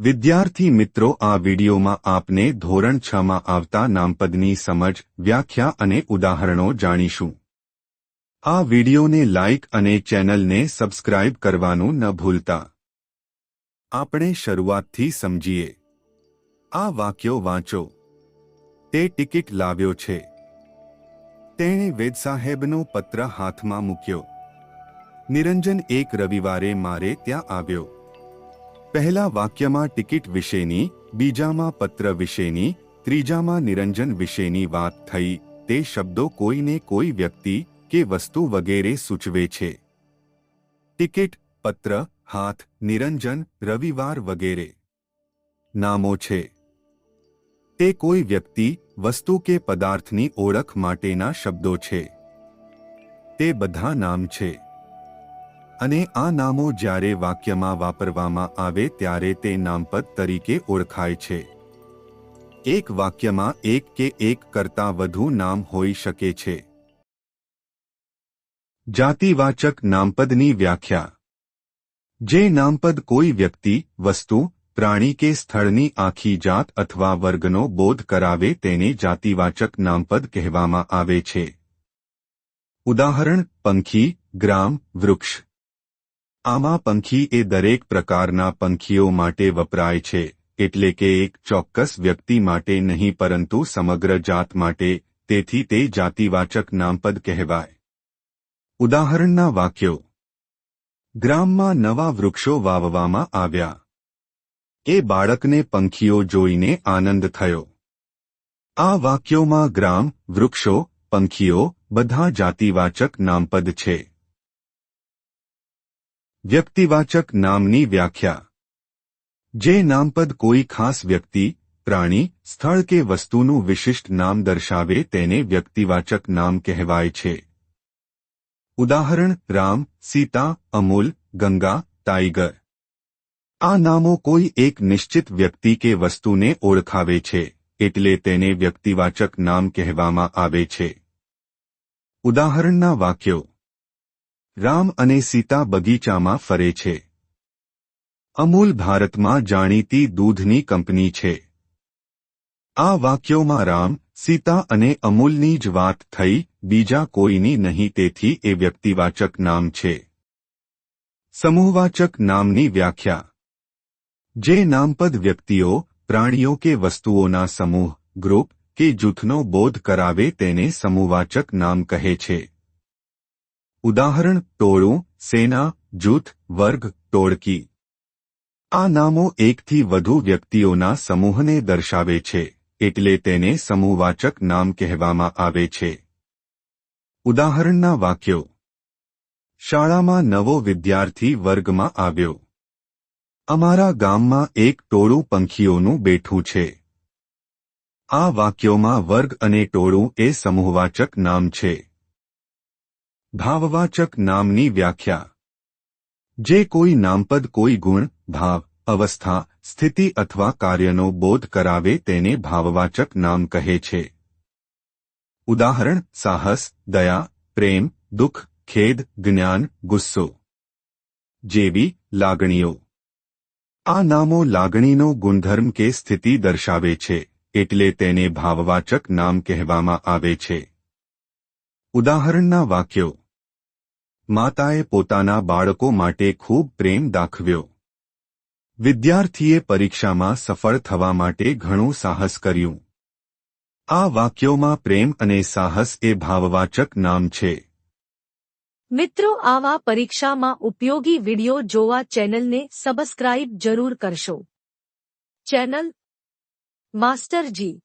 વિદ્યાર્થી મિત્રો, આ વિડિયોમાં આપને ધોરણ છ માં આવતા નામપદની સમજ, વ્યાખ્યા અને ઉદાહરણો જાણીશું. આ વિડિયોને લાઇક અને ચેનલને સબસ્ક્રાઇબ કરવાનું ન ભૂલતા. આપણે શરૂઆતથી સમજીએ. આ વાક્યો વાંચો. તે ટિકિટ લાવ્યો છે. તેણે વેદ સાહેબનો પત્ર હાથમાં મૂક્યો. નિરંજન એક રવિવારે મારે ત્યાં આવ્યો. પહેલા વાક્યમાં ટિકિટ વિશેની, બીજામાં પત્ર વિશેની, ત્રીજામાં નિરંજન વિશેની વાત થઈ. તે શબ્દો કોઈને કોઈ વ્યક્તિ કે વસ્તુ વગેરે સૂચવે છે. ટિકિટ, પત્ર, હાથ, નિરંજન, રવિવાર વગેરે. નામો છે. તે કોઈ વ્યક્તિ, વસ્તુ કે પદાર્થની ઓળખ માટેના શબ્દો છે. તે બધા નામ છે. અને આ નામો જ્યારે વાક્યમાં વાપરવામાં આવે ત્યારે તે નામપદ તરીકે ઓળખાય છે. એક વાક્યમાં એક કે એક કરતાં વધુ નામ હોઈ શકે છે. જાતિવાચક નામપદની વ્યાખ્યા. જે નામપદ કોઈ વ્યક્તિ, વસ્તુ, પ્રાણી કે સ્થળની આખી જાત અથવા વર્ગનો બોધ કરાવે તેને જાતિવાચક નામપદ કહેવામાં આવે છે. ઉદાહરણ, પંખી, ગ્રામ, વૃક્ષ. આમાં પંખી એ દરેક પ્રકારના પંખીઓ માટે વપરાય છે, એટલે કે એક ચોક્કસ વ્યક્તિ માટે નહીં, પરંતુ સમગ્ર જાત માટે, તેથી તે જાતિવાચક નામપદ કહેવાય. ઉદાહરણના વાક્યો. ગ્રામમાં નવા વૃક્ષો વાવવામાં આવ્યા. એ બાળકને પંખીઓ જોઈને આનંદ થયો. આ વાક્યોમાં ગ્રામ, વૃક્ષો, પંખીઓ બધા જાતિવાચક નામપદ છે. વ્યક્તિવાચક નામની વ્યાખ્યા. જે નામપદ કોઈ ખાસ વ્યક્તિ, પ્રાણી, સ્થળ કે વસ્તુનું વિશિષ્ટ નામ દર્શાવે તેને વ્યક્તિવાચક નામ કહેવાય છે. ઉદાહરણ, રામ, સીતા, અમૂલ, ગંગા, ટાઈગર. આ નામો કોઈ એક નિશ્ચિત વ્યક્તિ કે વસ્તુને ઓળખાવે છે, એટલે તેને વ્યક્તિવાચક નામ કહેવામાં આવે છે. ઉદાહરણના વાક્યો. રામ અને સીતા બગીચામાં ફરે છે. અમૂલ ભારતમાં જાણીતી દૂધની કંપની છે. આ વાક્યોમાં રામ, સીતા અને અમૂલની જ વાત થઈ, બીજા કોઈની નહીં તેથી એ વ્યક્તિવાચક નામ છે. સમૂહવાચક નામની વ્યાખ્યા. જે નામપદ વ્યક્તિઓ, પ્રાણીઓ કે વસ્તુઓના સમૂહ, ગ્રુપ, કે જૂથનો બોધ કરાવે તેને સમૂહવાચક નામ કહે છે. ઉદાહરણ, ટોળું, સેના, જૂથ, વર્ગ, ટોળકી. આ નામો એકથી વધુ વ્યક્તિઓના સમૂહને દર્શાવે છે, એટલે તેને સમૂહવાચક નામ કહેવામાં આવે છે. ઉદાહરણના વાક્યો. શાળામાં નવો વિદ્યાર્થી વર્ગમાં આવ્યો. અમારા ગામમાં એક ટોળું પંખીઓનું બેઠું છે. આ વાક્યોમાં વર્ગ અને ટોળું એ સમૂહવાચક નામ છે. ભાવવાચક નામની વ્યાખ્યા જે કોઈ નામપદ કોઈ ગુણ ભાવ અવસ્થા સ્થિતિ અથવા કાર્યનો બોધ કરાવે તેને ભાવવાચક નામ કહે છે ઉદાહરણ સાહસ દયા પ્રેમ દુઃખ ખેદ જ્ઞાન ગુસ્સો જેવી લાગણીઓ આ નામો લાગણીનો ગુણધર્મ કે સ્થિતિ દર્શાવે છે એટલે તેને ભાવવાચક નામ કહેવામાં આવે છે ઉદાહરણના વાક્યો માતાએ પોતાના બાળકો માટે ખૂબ પ્રેમ દાખવ્યો. વિદ્યાર્થીએ પરીક્ષામાં સફળ થવા માટે ઘણું સાહસ કર્યું. આ વાક્યોમાં પ્રેમ અને સાહસ એ ભાવવાચક નામ છે. મિત્રો, આવા પરીક્ષામાં ઉપયોગી વિડિયો જોવા ચેનલને સબસ્ક્રાઇબ જરૂર કરશો. ચેનલ માસ્ટરજી